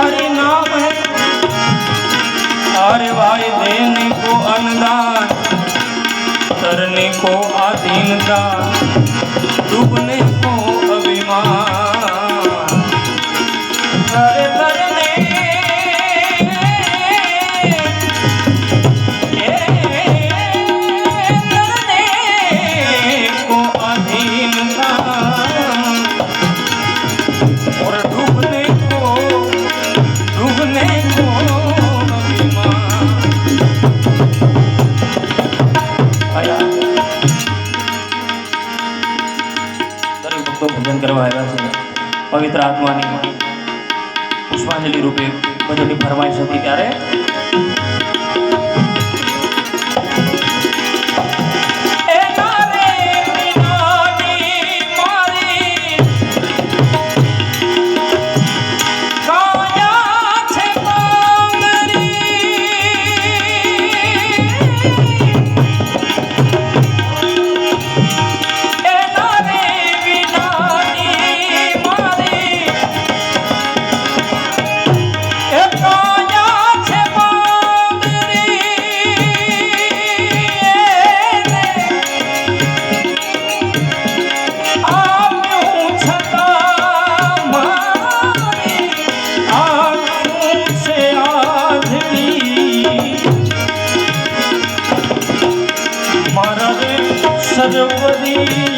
हरि नाम है अरे भाई देने को अन्नदान करने को आदीनता डूबने को अभिमान জগদীশ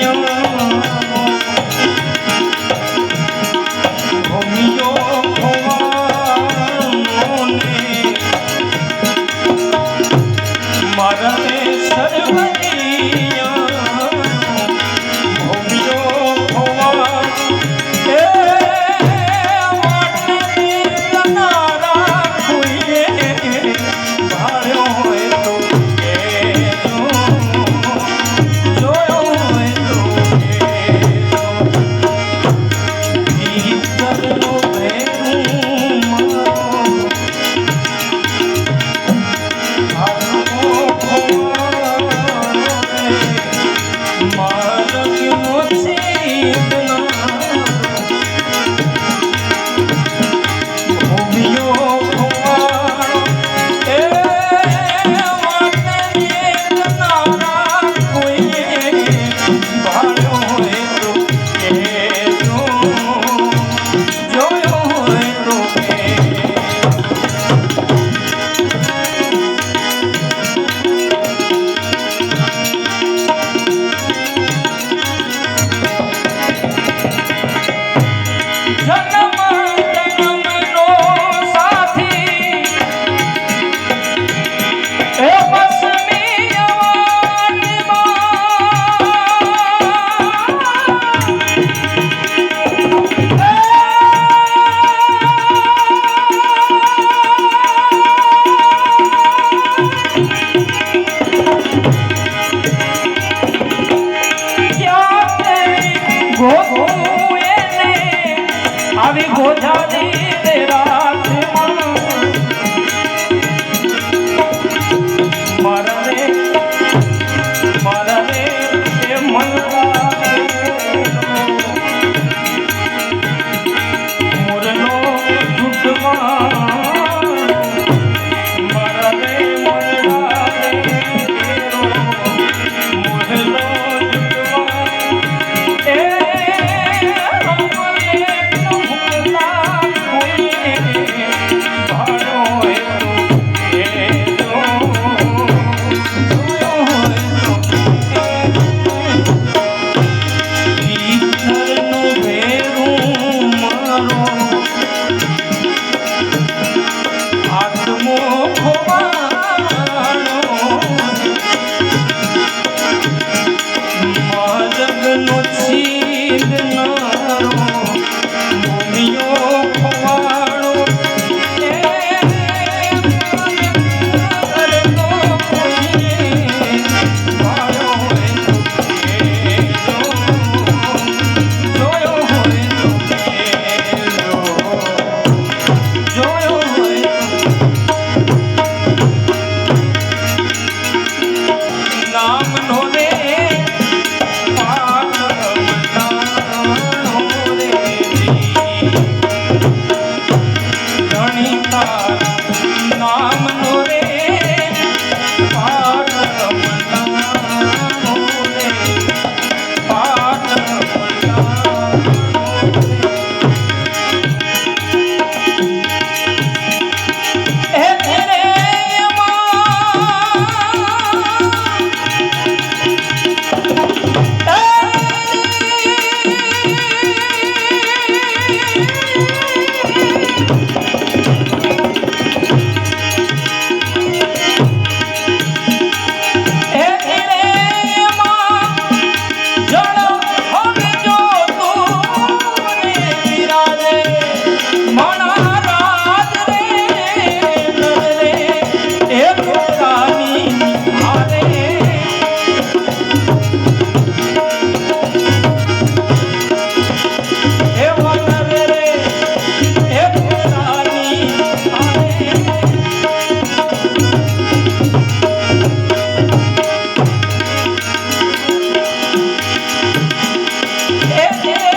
Yeah.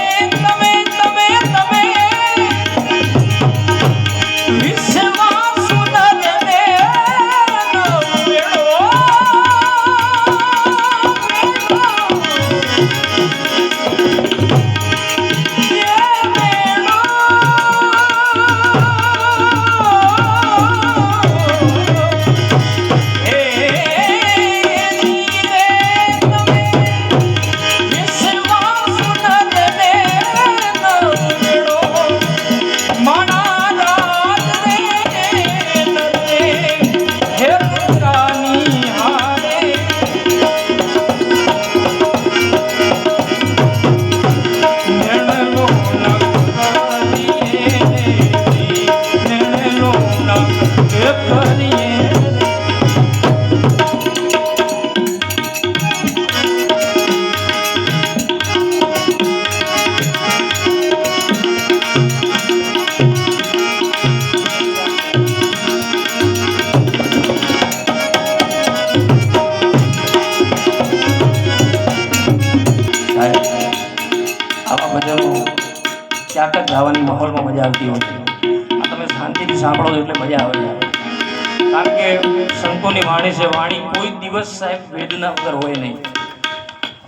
સંતોની વાણી છે, વાણી કોઈ દિવસ સાહેબ વેદના વગર હોય નહીં.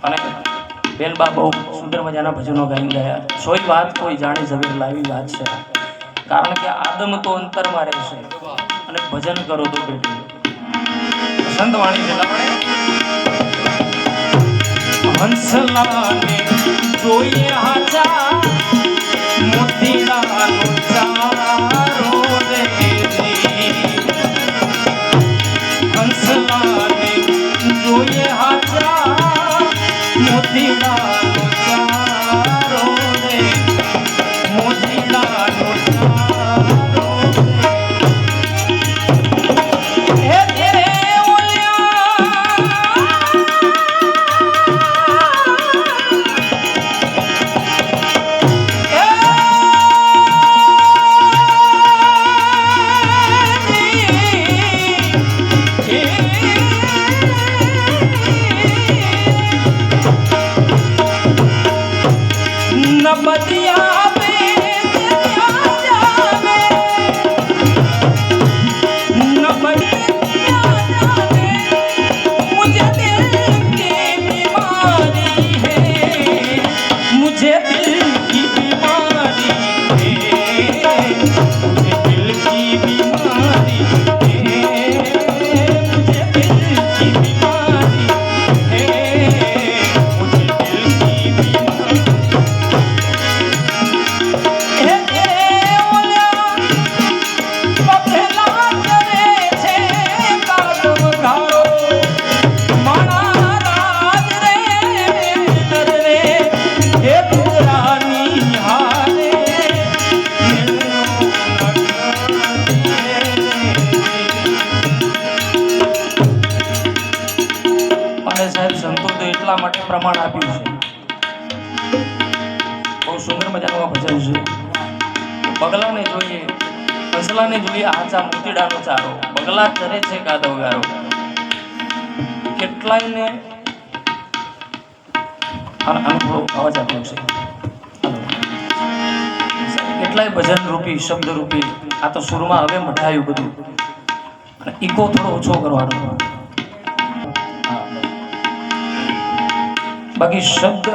અને બેનબા બહુ સુંદર મજાના ભજનો ગાઈ ગયા. સોય વાત કોઈ જાણે ઝવેર લાવી વાત છે. કારણ કે આદમ તો અંતરમાં રહેશે. અને ભજન કરો તો પેટે સંત વાણી છે હંસલાને જોઈએ હાજા, મોતીડાનો ફસલાને જોઈએ આચા મુતીડાનો ચારો. બગલા ચરે છે કાદવ ગારો. કેટલાયને કેટલાય ભજન રૂપી, શબ્દ રૂપી, આ તો સુરમાં હવે મઢાયું બધું. અને ઈકો થોડો ઓછો કરવાનો બાકી શબ્દ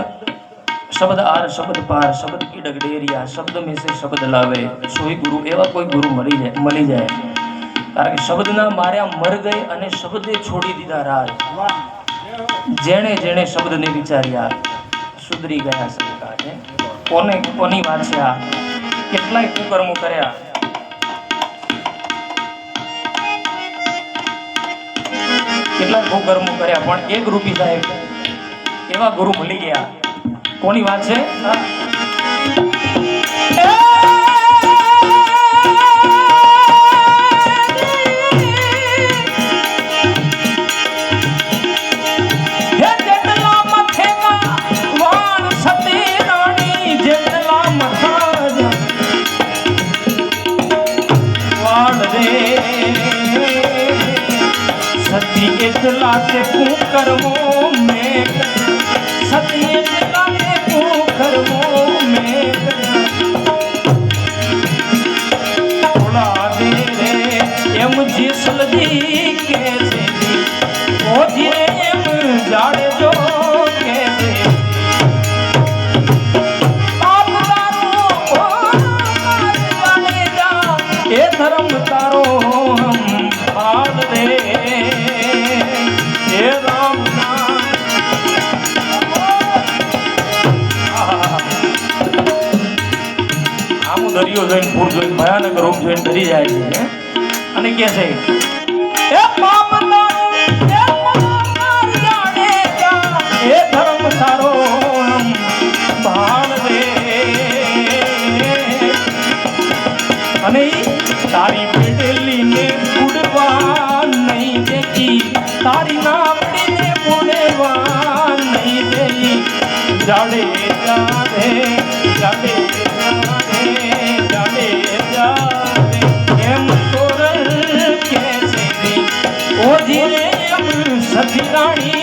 શબ્દ આર, શબ્દ પાર, શબ્દ કી ડગડેરિયા શબ્દ से શબ્દ લાવે. સોય ગુરુ, એવા કોઈ ગુરુ મળી જાય મળી જાય. કારણ કે શબ્દના માર્યા મર ગઈ અને શબ્દે છોડી દીધા રાજ. જેણે જેણે શબ્દને વિચાર્યા, સુધરી ગયા સરકાર કોને, કોની વાત છે આ? કેટલાય કુકર્મો કર્યા. કેટલાય કુકર્મો કર્યા, પણ એક રૂપી સાહેબ, એવા ગુરુ મળી ગયા. કોની વાત છે? જીસલજી કે છે ઓ એમ જાડજો કે છે પાપ તારો ઓ મારવાને જા એ ધર્મ તારો હમ હાલ દે હે રામ આમ દરિયો જોઈને, પૂર જોઈને, ભયાનક રૂપ જોઈને ડરી જાય છે હે? અને એમ સતી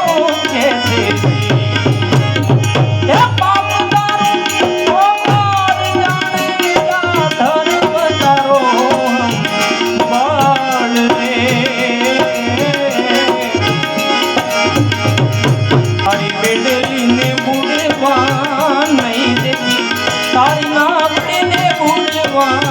পাওয়া